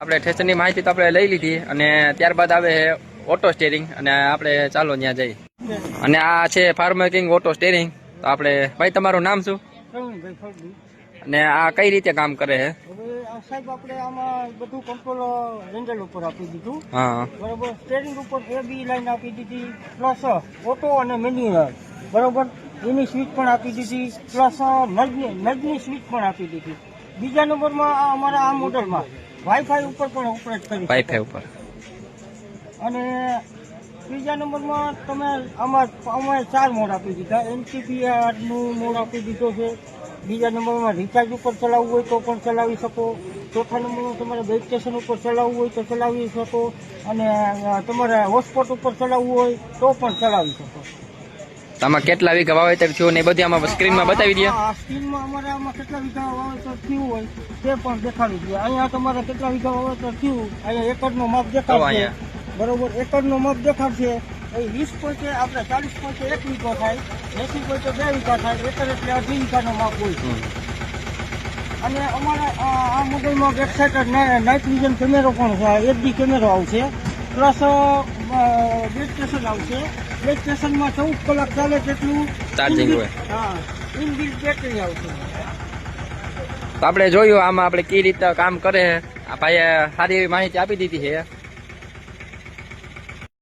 આપણે સ્ટેશનની માહિતી તો આપણે લઈ લીધી અને ત્યારબાદ આવે છે ઓટો સ્ટેરિંગ અને આપણે ચાલો ત્યાં જઈએ. અને આ છે ફાર્મર કિંગ ઓટો સ્ટેરિંગ તો આપણે ભાઈ તમારું નામ શું? અને આ કઈ રીતે કામ કરે છે? સાહેબ આપણે આમાં બધું કંટ્રોલ હેન્ડલ ઉપર આપી દીધું. હા. બરોબર? સ્ટેરિંગ ઉપર એ બી લાઈન આપી દીધી પ્લસ ઓટો અને મેન્યુઅલ બરોબર? એની સ્વિચ પણ આપી દીધી પ્લસ નજની નજની સ્વિચ પણ આપી દીધી. બીજા નંબરમાં અમારા આ મોડલમાં વાઈફાઈ ઉપર પણ ઓપરેટ કરી વાઈફાઈ ઉપર. અને ત્રીજા નંબરમાં તમે આમાં અમે ચાર મોડ આપી દીધા. એનસીપીઆરનું મોડ આપી દીધો છે. બીજા નંબરમાં રિચાર્જ ઉપર ચલાવવું હોય તો પણ ચલાવી શકો. ચોથા નંબરમાં તમારે બેઝ સ્ટેશન ઉપર ચલાવવું હોય તો ચલાવી શકો. અને તમારે હોટસ્પોટ ઉપર ચલાવવું હોય તો પણ ચલાવી શકો. આમાં કેટલા વીઘા વાવેતર થયું ને બધી આમાં સ્ક્રીનમાં બતાવી દે. સ્ક્રીનમાં અમારે આમાં કેટલા વીઘા વાવેતર થયું હોય તે પણ દેખાડી દઈએ અહીંયા તમારે કેટલા વીઘા વાવેતર થયું અહીંયા એકરનો માપ દેખાડશે. બરોબર એકરનો માપ દેખાડશે. એ વીસ પોઈન્ટે આપણે ચાલીસ પોઈન્ટે એક વીઘો થાય એસી પોઈન્ટે બે વીઘા થાય એકર એટલે અઢી વીઘાનો માપ હોય. અને અમારા આ મોબાઈલમાં બેક નાઇટ વિઝન કેમેરો પણ છે એચડી કેમેરો આવશે. પ્લસ બે સ્ટેશન આવશે. બે સ્ટેશનમાં ચૌદ કલાક ચાલે તેટલું ચાર્જિંગ હોય. હા ઇનબિલ્ટ બેટરી આવશે. તો આપણે જોયું આમાં આપણે કઈ રીતે કામ કરે આ ભાઈએ સારી એવી માહિતી આપી દીધી છે.